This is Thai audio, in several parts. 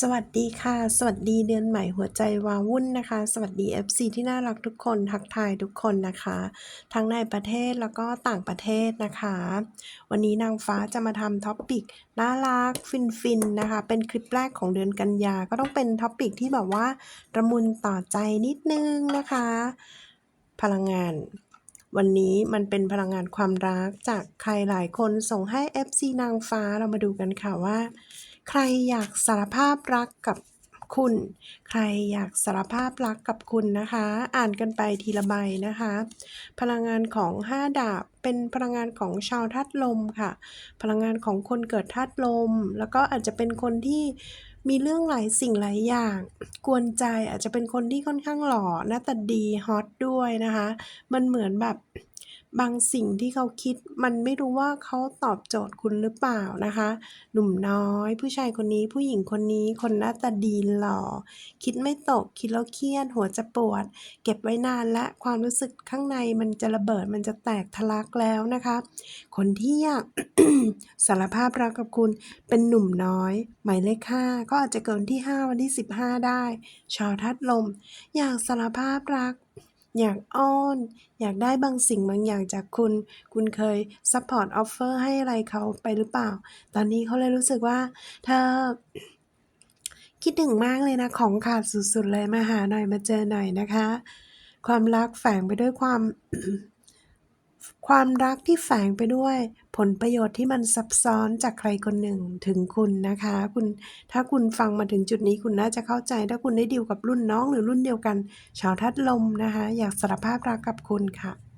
สวัสดีค่ะ สวัสดีเดือนใหม่หัวใจวาวุ่นนะคะ สวัสดี FC ที่น่ารักทุกคนทักทายทุกคนนะคะ ทั้งในประเทศแล้วก็ต่างประเทศนะคะ วันนี้นางฟ้าจะมาทำท็อปปิกน่ารักฟินฟินๆนะคะ เป็นคลิปแรกของเดือนกันยา ก็ต้องเป็นท็อปปิกที่แบบว่าระมุนต่อใจนิดนึงนะคะ พลังงานวันนี้มันเป็นพลังงานความรักจากใครหลายคนส่งให้ FC นางฟ้าเรามาดูกันค่ะว่า ใครอยากสารภาพรักกับคุณ ใครอยากสารภาพรักกับคุณนะคะ อ่านกันไปทีละใบนะคะ พลังงานของ 5 ดาบเป็นพลังงานของชาวธาตุลมค่ะ พลังงานของคนเกิดธาตุลม แล้วก็อาจจะเป็นคนที่มีเรื่องหลายสิ่งหลายอย่าง กวนใจอาจจะเป็นคนที่ค่อนข้างหล่อหน้าตาดีฮอตด้วยนะคะ มันเหมือนแบบ บางสิ่งที่เขาคิดมันไม่รู้ว่าเขาตอบโจทย์คุณหรือเปล่านะคะ หนุ่มน้อย ผู้ชายคนนี้ผู้หญิงคนนี้คนหน้าตาดีหล่อ คิดไม่ตกคิดแล้วเครียด หัวจะปวด เก็บไว้นานและความรู้สึกข้างในมันจะระเบิดมันจะแตกทะลักแล้วนะคะ คนที่อยากสารภาพรักกับคุณเป็นหนุ่มน้อย หมายเลขห้าก็อาจจะเกิดวันที่ 5 วันที่ 15 ได้ ชาวทัดลม อยากสารภาพรัก อยากอ้อน อยากได้บางสิ่งบางอย่างจากคุณ คุณเคยซัพพอร์ตออฟเฟอร์ให้อะไรเขาไปหรือเปล่า ตอนนี้เขาเลยรู้สึกว่า เธอคิดถึงมากเลยนะ ของขาดสุดๆเลยมาหาหน่อยมาเจอหน่อยนะคะ ความรักแฝงไปด้วยความ ความรักที่แฝงไปด้วย ผลประโยชน์ที่มันซับซ้อนจากใครคนหนึ่งถึงคุณนะคะ คุณถ้าคุณฟังมาถึงจุดนี้คุณน่าจะเข้าใจ ถ้าคุณได้ดีลกับรุ่นน้องหรือรุ่นเดียวกัน ชาวทัดลมนะคะ อยากสารภาพรักกับคุณค่ะ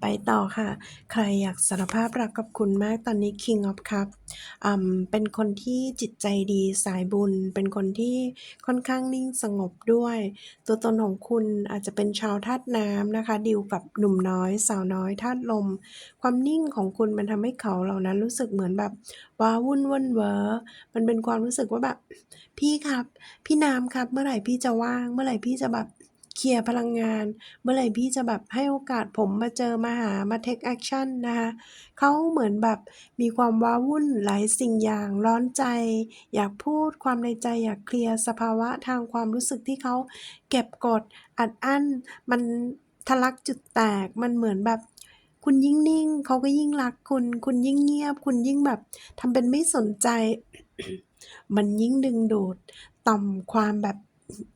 ไปต่อค่ะ ใครอยากสารภาพรักกับคุณมากตอนนี้ King of Cup อืมเป็นคนที่จิตใจดีสายบุญ เป็นคนที่ค่อนข้างนิ่งสงบด้วย ตัวตนของคุณอาจจะเป็นชาวธาตุน้ำนะคะดีลกับหนุ่มน้อยสาวน้อยธาตุลม ความนิ่งของคุณมันทำให้เขาเหล่านั้นรู้สึกเหมือนแบบว้าวุ่นเว่นเวอมันเป็นความรู้สึกว่าแบบพี่ครับ พี่น้ำครับ เมื่อไหร่พี่จะว่าง เมื่อไหร่พี่จะแบบ เคลียร์พลังงาน เมื่อไหร่พี่จะแบบให้โอกาสผมมาเจอมาหามาเทคแอคชั่นนะคะเขาเหมือนแบบมีความว้าวุ่นหลายสิ่งอย่างร้อนใจ อยากพูดความในใจอยากเคลียร์สภาวะทางความรู้สึกที่เขาเก็บกดอัดอั้น มันทะลักจุดแตกมันเหมือนแบบคุณยิ่งนิ่งเขาก็ยิ่งรักคุณ คุณยิ่งเงียบ คุณยิ่งแบบทำเป็นไม่สนใจ มันยิ่งดึงดูดต่อมความแบบ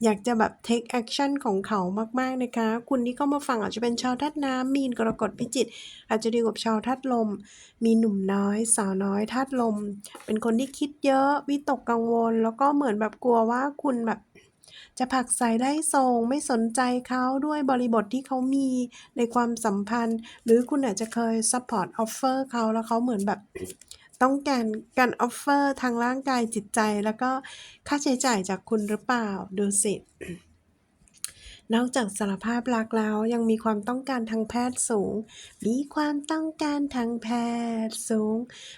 อยากจะแบบ take action ของเขามาก ๆ นะคะ คุณที่เข้ามาฟังอาจจะเป็นชาวธาตุน้ำมีนกรกฎพิจิกอาจจะดีกว่าชาวธาตุลม มีหนุ่มน้อย สาวน้อยธาตุลม เป็นคนที่คิดเยอะวิตกกังวล แล้วก็เหมือนแบบกลัวว่าคุณแบบจะผลักไสไล่ส่งไม่สนใจเขาด้วยบริบทที่เขามีในความสัมพันธ์ หรือคุณอาจจะเคยซัปพอร์ตออฟเฟอร์เขาแล้วเขาเหมือนแบบ ต้องการการออฟเฟอร์ทางร่างกายจิตใจ แล้วก็ค่าใช้จ่ายจากคุณหรือเปล่าดูสินอกจากสารภาพรักแล้วยังมีความต้องการทางแพทย์สูง มีความต้องการทางแพทย์สูง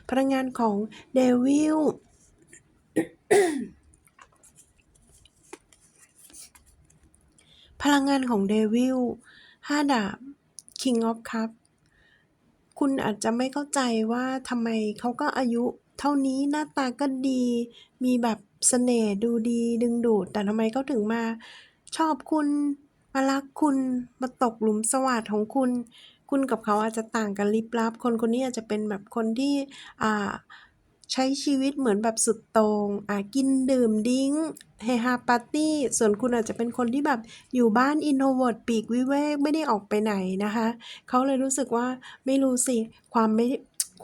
พลังงานของเดวิลพลังงานของเดวิลห้าดาบ King of Cup คุณอาจจะไม่เข้าใจว่าทำไมเขาก็อายุเท่านี้หน้าตาก็ดี มีแบบเสน่ห์ดูดีดึงดูด แต่ทำไมเขาถึงมา ชอบคุณมารักคุณมาตกหลุมสวัสดของคุณ คุณกับเขาอาจจะต่างกันลิบลับ คนคนนี้อาจจะเป็นแบบคนที่อ่า ใช้ชีวิตเหมือนแบบสุดโตง่งอ่ากินดื่มดิ้งเฮฮาปาร์ตี้ ส่วนคุณอาจจะเป็นคนที่แบบอยู่บ้าน introvert ปลีกวิเวกไม่ได้ออกไปไหนนะคะ เขาเลยรู้สึกว่าไม่รู้สิ ความไม่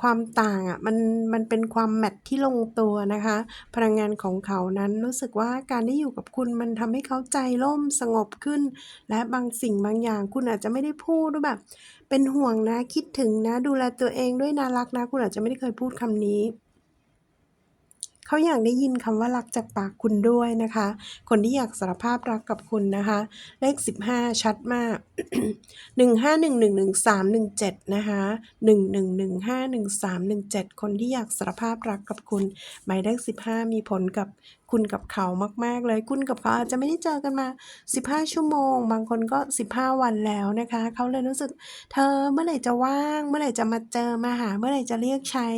ความต่างอะมันมันเป็นความแมตช์ที่ลงตัวนะคะ พลังงานของเขานั้นรู้สึกว่าการได้อยู่กับคุณมันทำให้เขาใจร่มสงบขึ้น และบางสิ่งบางอย่างคุณอาจจะไม่ได้พูดว่าแบบ เป็นห่วงนะคิดถึงนะ ดูแลตัวเองด้วยนะรักนะ คุณอาจจะไม่ได้เคยพูดคำนี้ เขาอยากได้ยินคำว่ารักจากปากคุณด้วยนะคะ คนที่อยากสารภาพรักกับคุณนะคะ เลข 15 ชัดมาก 15111317 นะคะ11151317 คนที่อยากสารภาพรักกับคุณ หมายเลข 15 มีผลกับ คุณกับเขามาก ๆ เลย คุณกับเขาอาจจะไม่ได้เจอกันมา 15 ชั่วโมง บางคนก็ 15 วันแล้วนะคะ เขาเลยรู้สึก เธอเมื่อไหร่จะว่าง เมื่อไหร่จะมาเจอมาหา เมื่อไหร่จะเรียกใช้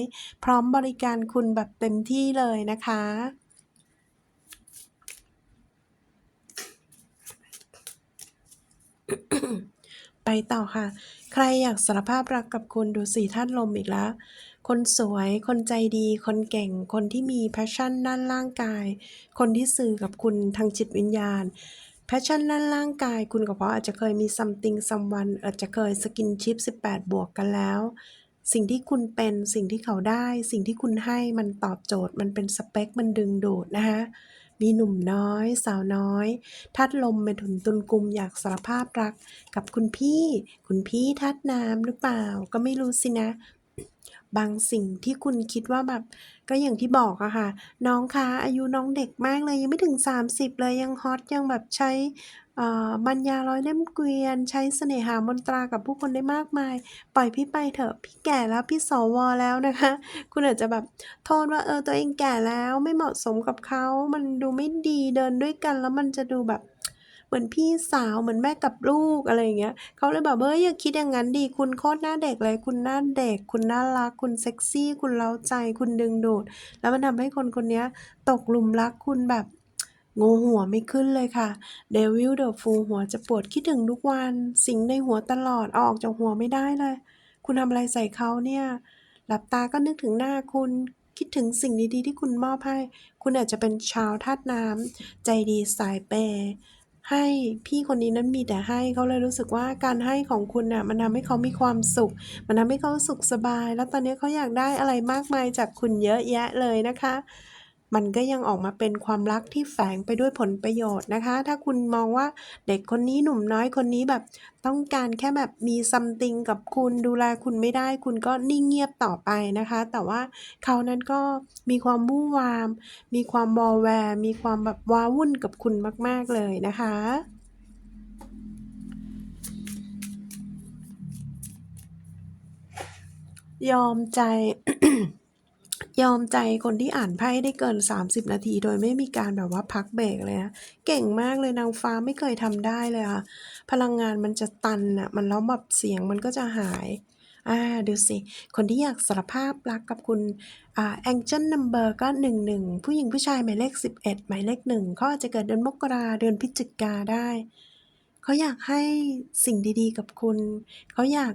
พร้อมบริการคุณแบบเต็มที่เลยนะคะไปต่อค่ะ ใครอยากสารภาพรักกับคุณดูสิธาตุลมอีกแล้ว คนสวย คนใจดี คนเก่ง คนที่มี passion ด้านร่างกาย คนที่สื่อกับคุณทางจิตวิญญาณ passion ด้านร่างกาย คุณกับเขาอาจจะเคยมี something someone อาจจะเคย skinship 18 บวกกันแล้ว สิ่งที่คุณเป็น สิ่งที่เขาได้ สิ่งที่คุณให้มันตอบโจทย์ มันเป็นสเปค มันดึงดูดนะคะมีหนุ่มน้อย สาวน้อยธาตุลมเมถุนตุลกุมอยากสารภาพรัก กับคุณพี่ คุณพี่ธาตุน้ำหรือเปล่า ก็ไม่รู้สินะ บางสิ่งที่คุณคิดว่าแบบ ก็อย่างที่บอกอะค่ะ น้องคะอายุน้องเด็กมากเลยยังไม่ถึง 30 เลยยังฮอตยังแบบใช้เอ่อมัญญาร้อยเล่มเกวียน ใช้เสน่หามนตรากับผู้คนได้มากมาย ปล่อยพี่ไปเถอะพี่แก่แล้วพี่สวแล้วนะคะ คุณอาจจะแบบโทษว่าเออตัวเองแก่แล้วไม่เหมาะสมกับเขามันดูไม่ดีเดินด้วยกันแล้วมันจะดูแบบ มือนพี่สาวเหมือนแม่กับลูกอะไรอย่างเงี้ยเขาเลยแบบเฮ้ยอย่าคิดอย่างนั้นดิคุณโคตรหน้าเด็กเลย คุณหน้าเด็ก คุณน่ารัก คุณเซ็กซี่ คุณเร้าใจ คุณดึงดูด แล้วมันทำให้คนคนนี้ตกหลุมรักคุณแบบงูหัวไม่ขึ้นเลยค่ะ Devil the Fool หัวจะปวดคิดถึงทุกวัน สิงในหัวตลอดอออกจากหัวไม่ได้เลย คุณทำอะไรใส่เขาเนี่ย หลับตาก็นึกถึงหน้าคุณ คิดถึงสิ่งดีๆที่คุณมอบให้ คุณอาจจะเป็นชาวธาตุน้ำใจดีสายเปย์ ให้พี่คนนี้นั้นมีแต่ให้เขาเลยรู้สึกว่าการให้ของคุณน่ะมันทำให้เขามีความสุข มันทำให้เขาสุขสบาย แล้วตอนนี้เขาอยากได้อะไรมากมายจากคุณเยอะแยะเลยนะคะ มันก็ยังออกมาเป็นความรักที่แฝงไปด้วยผลประโยชน์นะคะ ถ้าคุณมองว่าเด็กคนนี้หนุ่มน้อยคนนี้แบบ ต้องการแค่แบบมี something กับคุณดูแลคุณไม่ได้ คุณก็นิ่งเงียบต่อไปนะคะ แต่ว่าเขานั้นก็มีความวู่วาม มีความวอแวร์มีความแบบว้าวุ่นกับคุณมาก ๆ เลยนะคะยอมใจ ยอมใจคนที่อ่านไพ่ได้เกิน 30 นาที โดยไม่มีการแบบว่าพักเบรกเลยนะเก่งมากเลยนางฟ้าไม่เคยทำได้เลยค่ะ พลังงานมันจะตันน่ะ มันแล้วแบบเสียงมันก็จะหาย อ่า ดูสิ คนที่อยากสารภาพรักกับคุณ อ่า Angel Number ก็ 11 ผู้หญิงผู้ชายหมายเลข 11 หมายเลข1เขาอาจจะเกิดเดือนมกราเดือนพฤศจิกาได้ เขาอยากให้สิ่งดีๆ กับคุณ เขาอยาก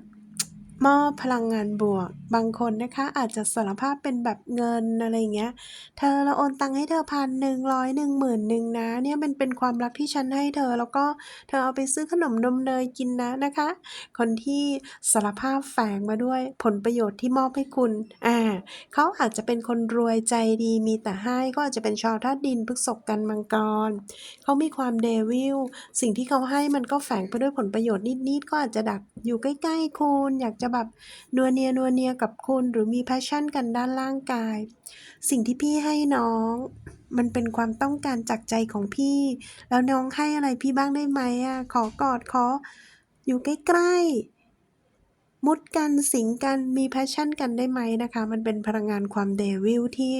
มอบพลังงานบวก บางคนนะคะอาจจะสารภาพเป็นแบบเงินอะไรเงี้ย เธอเราโอนตังค์ให้เธอพันหนึ่งร้อยหนึ่งหมื่นหนึ่งนะเนี่ยมันเป็นความรักที่ฉันให้เธอ แล้วก็เธอเอาไปซื้อขนมนมเนยกินนะนะคะ คนที่สารภาพแฝงมาด้วยผลประโยชน์ที่มอบให้คุณอาเขาอาจจะเป็นคนรวยใจดีมีแต่ให้เขาอาจจะเป็นชาวธาตุดินพฤษภกันมังกรเขามีความ Devil สิ่งที่เขาให้มันก็แฝงไปด้วยผลประโยชน์นิดๆก็อาจจะดักอยู่ใกล้ๆคุณ อยากจะแบบนัวเนียๆกับคุณ หรือมี passion กันด้านร่างกาย สิ่งที่พี่ให้น้อง มันเป็นความต้องการจากใจของพี่ แล้วน้องให้อะไรพี่บ้างได้ไหมอะขอกอดขออยู่ใกล้ๆ มุดกันสิงกันมี passion กันได้ไหมนะคะ มันเป็นพลังงานความ Devil ที่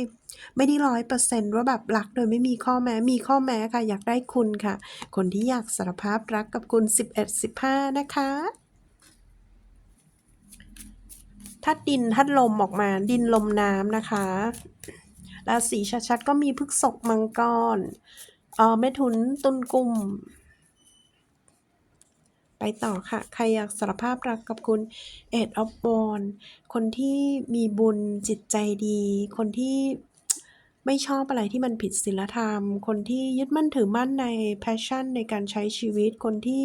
ไม่ได้100%ว่าแบบรักโดยไม่มีข้อแม้มีข้อแม้ค่ะ อยากได้คุณค่ะ คนที่อยากสารภาพรักกับคุณ 11-15 นะคะธาตุดินธาตุลมออกมาดินลมน้ำนะคะราศีชัดๆก็มีพฤกษภมังกรเอ่อเมถุนตุลกุม ไปต่อค่ะ ใครอยากสารภาพรักกับคุณ Eight of Wands คนที่มีบุญจิตใจดี คนที่ไม่ชอบอะไรที่มันผิดศีลธรรม คนที่ยึดมั่นถือมั่นใน passion ในการใช้ชีวิต คนที่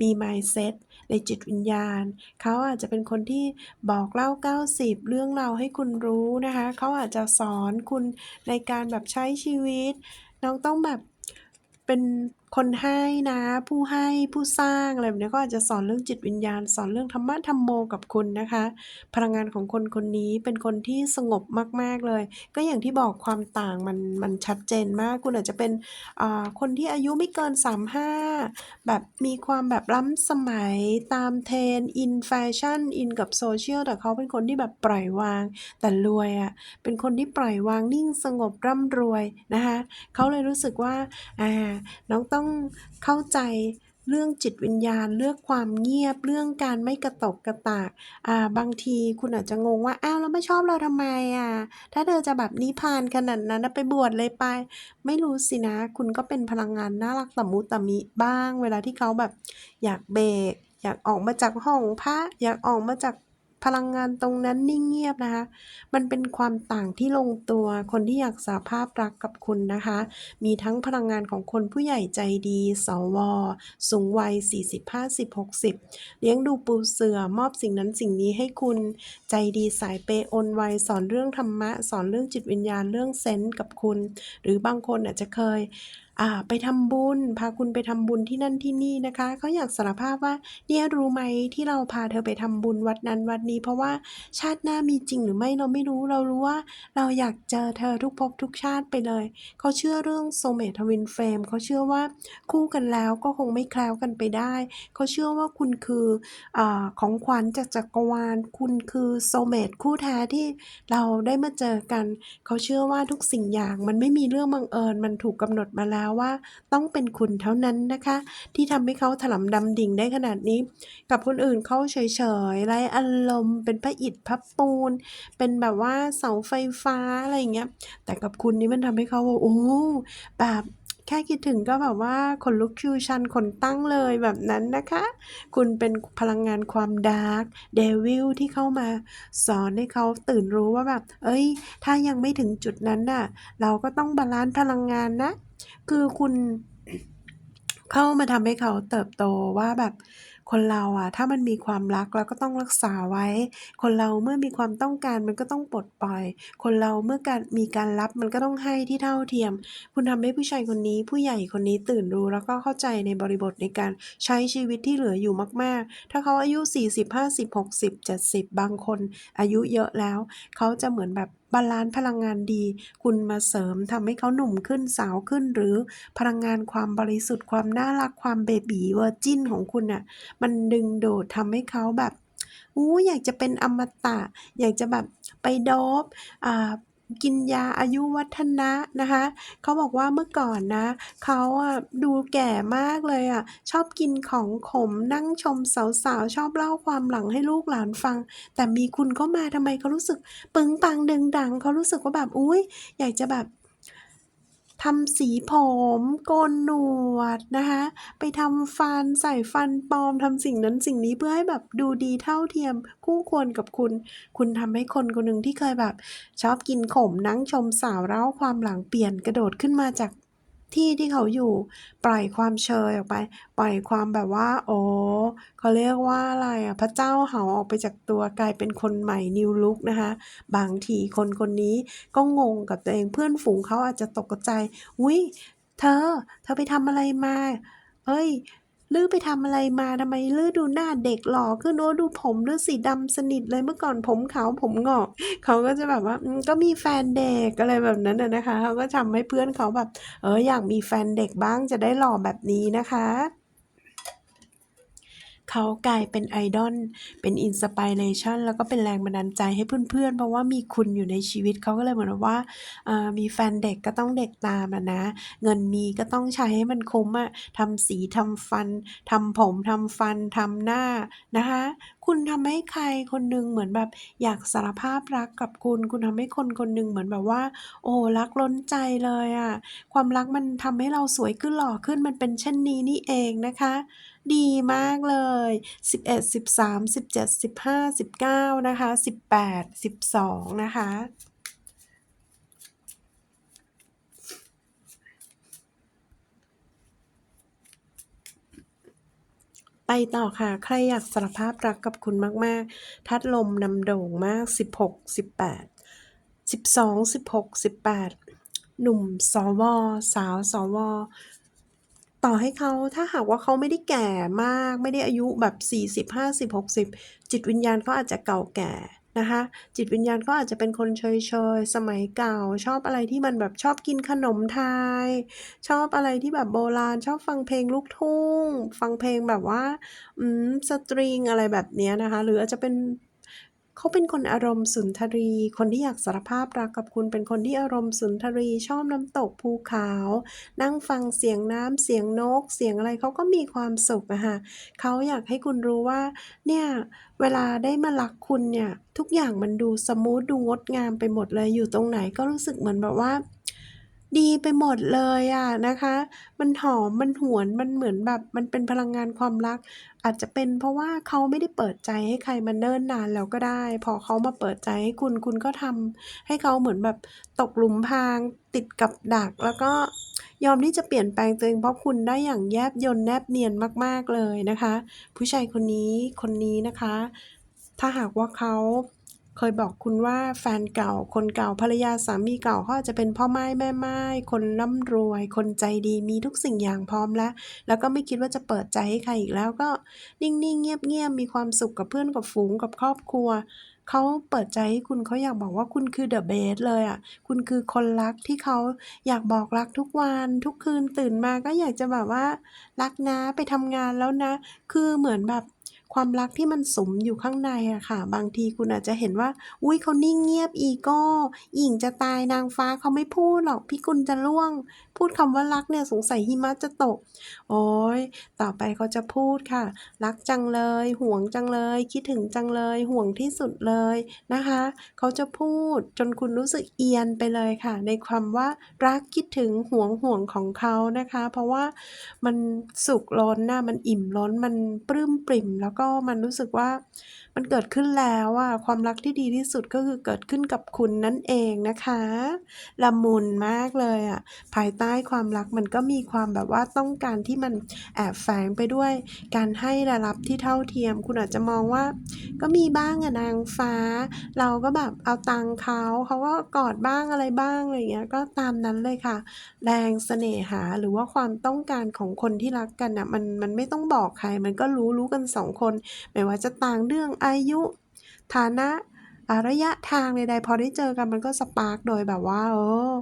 มี mindset ในจิตวิญญาณ เขาอาจจะเป็นคนที่บอกเล่า 90 เรื่องราวให้คุณรู้นะคะ เขาอาจจะสอนคุณในการแบบใช้ชีวิต น้องต้องแบบเป็น คนให้นะ ผู้ให้ผู้สร้างอะไรแบบนี้ก็อาจจะสอนเรื่องจิตวิญญาณ สอนเรื่องธรรมะธรรมโมกับคุณนะคะ พลังงานของคนคนนี้เป็นคนที่สงบมากๆเลย ก็อย่างที่บอกความต่างมันมันชัดเจนมากคุณอาจจะเป็นอ่าคนที่อายุไม่เกิน 35 แบบมีความแบบล้ำสมัยตามเทรนอินแฟชั่นอินกับโซเชียลแต่เขาเป็นคนที่แบบปล่อยวาง แต่รวยอะ่ะเป็นคนที่ปล่อยวางนิ่งสงบร่ำรวยนะคะเขาเลยรู้สึกว่าอ่าน้องต้องเข้าใจเรื่องจิตวิญญาณ เรื่องความเงียบ เรื่องการไม่กระตกกระตาก อ่า บางทีคุณอาจจะงงว่า อ้าวแล้วไม่ชอบเราทำไมอะ ถ้าเธอจะแบบนิพพานขนาดนั้นนะไปบวชเลยไป ไม่รู้สินะ คุณก็เป็นพลังงานน่ารักตะมุตะมิบ้าง เวลาที่เขาแบบ อยากเบรก อยากออกมาจากห้องพระ อยากออกมาจาก พลังงานตรงนั้นนิ่งเงียบนะคะ มันเป็นความต่างที่ลงตัวคนที่อยากสารภาพรักกับคุณนะคะ มีทั้งพลังงานของคนผู้ใหญ่ใจดี สว สูงวัย 40 50 60 เลี้ยงดูปูเสือมอบสิ่งนั้นสิ่งนี้ให้คุณ ใจดีสายเปย์โอนไวสอนเรื่องธรรมะ สอนเรื่องจิตวิญญาณเรื่องเซนส์กับคุณ หรือบางคนอาจจะเคย อ่าไปทำบุญ พาคุณไปทำบุญที่นั่นที่นี่นะคะเขาอยากสารภาพว่าเนี่ยรู้ไหมที่เราพาเธอไปทำบุญวัดนั้นวัดนี้ เพราะว่าชาติหน้ามีจริงหรือไม่เราไม่รู้เรารู้ว่า เราอยากเจอเธอทุกภพทุกชาติไปเลยเขาเชื่อเรื่อง Soulmate Twin Flame เขาเชื่อว่าคู่กันแล้วก็คงไม่แคล้วกันไปได้เขาเชื่อว่าคุณคืออของขวัญจากจักรวาลคุณคือ Soulmate คู่แท้ที่เราได้มาเจอกันเขาเชื่อว่าทุกสิ่งอย่างมันไม่มีเรื่องบังเอิญมันถูกกำหนดมาแล้วว่าต้องเป็นคุณเท่านั้นนะคะ ที่ทำให้เขาถลำดำดิ่งได้ขนาดนี้ กับคนอื่นเขาเฉยๆไร้อารมณ์เป็นพระอิฐพระปูน เป็นแบบว่าเสาไฟฟ้าอะไรอย่างเงี้ย แต่กับคุณนี่มันทำให้เขาว่าโอ้แบบแค่คิดถึงก็แบบว่าขนลุกชูชันขนตั้งเลยแบบนั้นนะคะ คุณเป็นพลังงานความดาร์กเดวิลที่เข้ามาสอนให้เขาตื่นรู้ว่าแบบ เอ้ย ถ้ายังไม่ถึงจุดนั้นน่ะ เราก็ต้องบาลานซ์พลังงานนะ คือคุณ เข้ามาทำให้เขาเติบโตว่าแบบคนเราอะถ้ามันมีความรัก เราก็ต้องรักษาไว้ คนเราเมื่อมีความต้องการมันก็ต้องปลดปล่อย คนเราเมื่อการมีการรับมันก็ต้องให้ที่เท่าเทียม คุณทำให้ผู้ชายคนนี้ ผู้ใหญ่คนนี้ตื่นรู้แล้วก็เข้าใจในบริบทในการใช้ชีวิตที่เหลืออยู่มาก ๆ ถ้าเขาอายุ 40 50 60 70 บางคนอายุเยอะแล้ว เขาจะเหมือนแบบ บาลานซ์พลังงานดี คุณมาเสริมทำให้เขาหนุ่มขึ้นสาวขึ้น หรือพลังงานความบริสุทธิ์ความน่ารักความเบบีเวอร์จินของคุณน่ะมันดึงดูดทำให้เขาแบบอู้อยากจะเป็นอมตะ อยากจะแบบไปโดบอ่า กินยาอายุวัฒนะนะคะ เขาบอกว่าเมื่อก่อนนะ เขาอะดูแก่มากเลยอะชอบกินของขมนั่งชมสาวๆ ชอบเล่าความหลังให้ลูกหลานฟัง แต่มีคุณเข้ามาทำไมเขารู้สึกปึงปังดึงดัง เขารู้สึกว่าแบบ อุ้ยอยากจะแบบ ทำสีผมโกนหนวดนะคะไปทำฟันใส่ฟันปลอมทำสิ่งนั้นสิ่งนี้เพื่อให้แบบดูดีเท่าเทียมคู่ควรกับคุณ คุณทำให้คนคนหนึ่งที่เคยแบบ ชอบกินขมนั่งชมสาวเล่าความหลังเปลี่ยนกระโดดขึ้นมาจาก ที่ที่เขาอยู่ ปล่อยความเชยออกไป ปล่อยความแบบว่าอ๋อเขาเรียกว่าอะไรอะพระเจ้าเหาออกไปจากตัวกลายเป็นคนใหม่นิวลุกนะคะ บางทีคนคนนี้ก็งงกับตัวเองเพื่อนฝูงเขาอาจจะตกใจอุ้ยเธอ เธอไปทำอะไรมาเอ้ย ลื้อไปทำอะไรมาทำไมลื้อดูหน้าเด็กหล่อขึ้นโอ้ดูผมลื้อสีดำสนิทเลยเมื่อก่อนผมขาวผมงอกเขาก็จะแบบว่าก็มีแฟนเด็กอะไรแบบนั้นนะคะเขาก็ทำให้เพื่อนเขาแบบ เอออยากมีแฟนเด็กบ้างจะได้หล่อแบบนี้นะคะ เขากลายเป็น idol เป็น inspiration แล้วก็เป็นแรงบันดาลใจให้เพื่อนๆ เพราะว่ามีคุณอยู่ในชีวิตเขาก็เลยเหมือนว่าามีแฟนเด็กก็ต้องเด็กตามอะนะ เงินมีก็ต้องใช้ให้มันคุ้มอะทำสีทำฟันทำผมทำฟันทำหน้านะคะคุณทำให้ใครคนหนึ่งเหมือนแบบอยากสารภาพรักกับคุณ คุณทำให้คนคนหนึ่งเหมือนแบบว่า โอ้รักล้นใจเลยอะความรักมันทำให้เราสวยขึ้นหล่อขึ้นมันเป็นเช่นนี้นี่เองนะคะ ดีมากเลย 11 13 17 15 19 นะคะ 18 12 นะคะ ไปต่อค่ะ ใครอยากสารภาพรักกับคุณมากๆธาตุลมนำโด่งมาก 16 18 12 16 18 หนุ่มสว สาวสว ต่อให้เขาถ้าหากว่าเขาไม่ได้แก่มากไม่ได้อายุแบบ 40 50 60 จิตวิญญาณเขาอาจจะเก่าแก่นะคะจิตวิญญาณเขาอาจจะเป็นคนเชยๆ สมัยเก่า ชอบอะไรที่มันแบบชอบกินขนมไทย ชอบอะไรที่แบบโบราณ ชอบฟังเพลงลูกทุ่ง ฟังเพลงแบบว่า อืม สตริงอะไรแบบนี้นะคะ หรืออาจจะเป็น เขาเป็นคนอารมณ์สุนทรี คนที่อยากสารภาพรักกับคุณเป็นคนที่อารมณ์สุนทรี ชอบน้ำตกภูเขา นั่งฟังเสียงน้ำเสียงนก เสียงอะไรเขาก็มีความสุขอะค่ะเขาอยากให้คุณรู้ว่า เนี่ยเวลาได้มารักคุณเนี่ย ทุกอย่างมันดูสมูทดูงดงามไปหมดเลยอยู่ตรงไหนก็รู้สึกเหมือนแบบว่าดีไปหมดเลยอะนะคะ มันหอม มันหวน มันเหมือนแบบ มันเป็นพลังงานความรัก อาจจะเป็นเพราะว่าเขาไม่ได้เปิดใจให้ใครมาเนิ่นนานแล้วก็ได้ พอเขามาเปิดใจให้คุณคุณก็ทำให้เขาเหมือนแบบตกหลุมพราง ติดกับดัก แล้วก็ยอมที่จะเปลี่ยนแปลงตัวเองเพราะคุณได้อย่างแยบยลแนบเนียนมาก ๆเลยนะคะ ผู้ชายคนนี้คนนี้นะคะ ถ้าหากว่าเขา เคยบอกคุณว่าแฟนเก่า คนเก่าภรรยาสามีเก่าเขาอาจจะเป็นพ่อไม่ายแม่ไม่ายคนร่ำรวย คนใจดีมีทุกสิ่งอย่างพร้อมแล้ว แล้วก็ไม่คิดว่าจะเปิดใจให้ใครอีกแล้วก็นิ่งๆเงียบๆมีความสุขกับเพื่อนกับฝูงกับครอบครัวเขาเปิดใจให้คุณเขาอยากบอกว่าคุณคือ the best เลยอะ คุณคือคนรักที่เขาอยากบอกรักทุกวันทุกคืนตื่นมาก็อยากจะแบบว่า รักนะไปทำงานแล้วนะ คือเหมือนแบบ ความรักที่มันสมอยู่ข้างในอะค่ะ บางทีคุณอาจจะเห็นว่า อุ๊ยเขานิ่งเงียบอีโกหยิ่งจะตายนางฟ้าเขาไม่พูดหรอกพิกุลจะร่วง พูดคำว่ารักเนี่ยสงสัยหิมะจะตก โอ๊ยต่อไปเขาจะพูดค่ะ รักจังเลย ห่วงจังเลย คิดถึงจังเลยห่วงที่สุดเลยนะคะ เขาจะพูดจนคุณรู้สึกเอียนไปเลยค่ะ ในคำว่ารักคิดถึงห่วงห่วงของเขานะคะ เพราะว่ามันสุขล้นนะมันอิ่มล้นมันปลื้มปริ่มแล้วก็มันรู้สึกว่ามันเกิดขึ้นแล้วอะความรักที่ดีที่สุดก็คือเกิดขึ้นกับคุณนั่นเองนะคะละมุนมากเลยอะภายใต้ความรักมันก็มีความแบบว่าต้องการที่มันแอบแฝงไปด้วย การให้และรับที่เท่าเทียม คุณอาจจะมองว่า ก็มีบ้างอะนางฟ้า เราก็แบบเอาตังเขาเขาก็กอดบ้างอะไรบ้างอะไรเงี้ยก็ตามนั้นเลยค่ะ แรงเสน่หาหรือว่าความต้องการของคนที่รักกันน่ะมันมันไม่ต้องบอกใครมันก็รู้รู้กัน2คนไม่ว่าจะต่างเรื่องอายุ ฐานะอาระยะทางใดๆพอได้เจอกันมันก็สปาร์กโดยแบบว่าเออ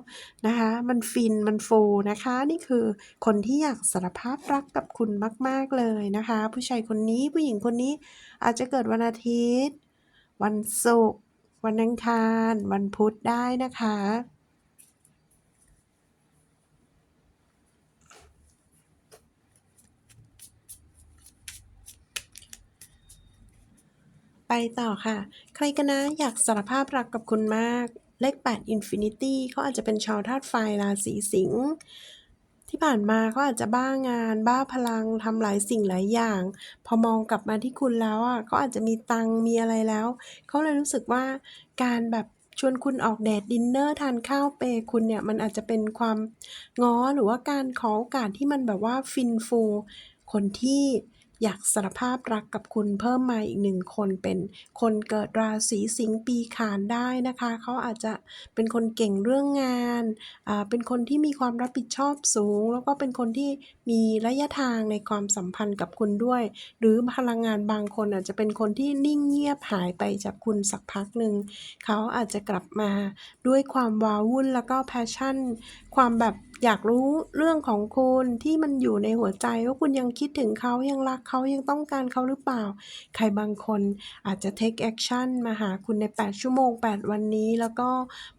นะคะ มันฟินมันฟูนะคะ นี่คือคนที่อยากสารภาพรักกับคุณมาก ๆ เลยนะคะ ผู้ชายคนนี้ผู้หญิงคนนี้อาจจะเกิดวันอาทิตย์ วันศุกร์วันอังคาร วันพุธได้นะคะ ไปต่อค่ะ ใครกันนะอยากสารภาพรักกับคุณมาก เลข 8 Infinity เขาอาจจะเป็นชาวธาตุไฟราศีสิงห์ที่ผ่านมาเขาอาจจะบ้างาน บ้าพลังทำหลายสิ่งหลายอย่าง พอมองกลับมาที่คุณแล้วอะเขาอาจจะมีตังมีอะไรแล้ว เขาเลยรู้สึกว่าการแบบชวนคุณออกเดตดินเนอร์ทานข้าวเปคุณเนี่ย มันอาจจะเป็นความง้อหรือว่าการขอโอกาสที่มันแบบว่าฟินฟู คนที่ อยากสารภาพรักกับคุณเพิ่มมาอีก1คนเป็นคนเกิดราศีสิงห์ปีขานได้นะคะ เขาอาจจะเป็นคนเก่งเรื่องงานอ่าเป็นคนที่มีความรับผิดชอบสูง แล้วก็เป็นคนที่มีระยะทางในความสัมพันธ์กับคุณด้วย หรือพลังงานบางคนอาจจะเป็นคนที่นิ่งเงียบหายไปจากคุณสักพักหนึ่งเขาอาจจะกลับมาด้วยความว้าวุ่นแล้วก็ passion ความแบบอยากรู้เรื่องของคุณที่มันอยู่ในหัวใจว่าคุณยังคิดถึงเขายังรักเขาขายังต้องการเขาหรือเปล่า ใครบางคนอาจจะ take action มาหาคุณใน 8 ชั่วโมง 8 วันนี้ แล้วก็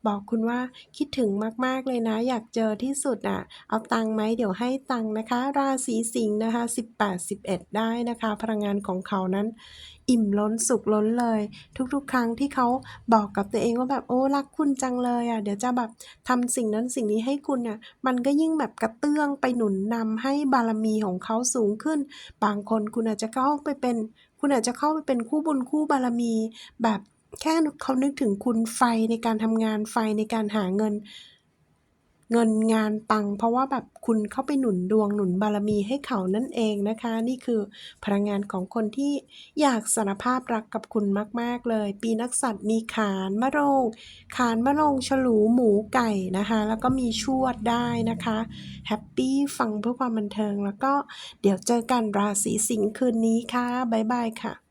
บอกคุณว่าคิดถึงมาก ๆ เลยนะ อยากเจอที่สุดอะเอาตังไหมเดี๋ยวให้ตังนะคะ ราศีสิงห์นะคะ 18 11 ได้นะคะ พลังงานของเขานั้น อิ่มล้นสุขล้นเลย ทุกๆ ครั้งที่เขาบอกกับตัวเองว่าแบบโอ้รักคุณจังเลยอะเดี๋ยวจะแบบทำสิ่งนั้นสิ่งนี้ให้คุณน่ะมันก็ยิ่งแบบกระเตื้องไปหนุนนำให้บารมีของเขาสูงขึ้น บางคนคุณอาจจะเข้าไปเป็น คุณอาจจะเข้าไปเป็นคู่บุญคู่บารมี แบบแค่เขานึกถึงคุณไฟในการทำงานไฟในการหาเงิน เงินงานปัง เพราะว่าแบบคุณเข้าไปหนุนดวงหนุนบารมีให้เขานั่นเองนะคะ นี่คือพลังงานของคนที่อยากสารภาพรักกับคุณมาก ๆ เลย ปีนักษัตรมีขานมะโรงขานมะโรงฉลูหมูไก่นะคะ แล้วก็มีชวดได้นะคะแฮปปี้ฟังเพื่อความบันเทิงแล้วก็เดี๋ยวเจอกันราศีสิงห์คืนนี้ค่ะบ๊ายบายค่ะ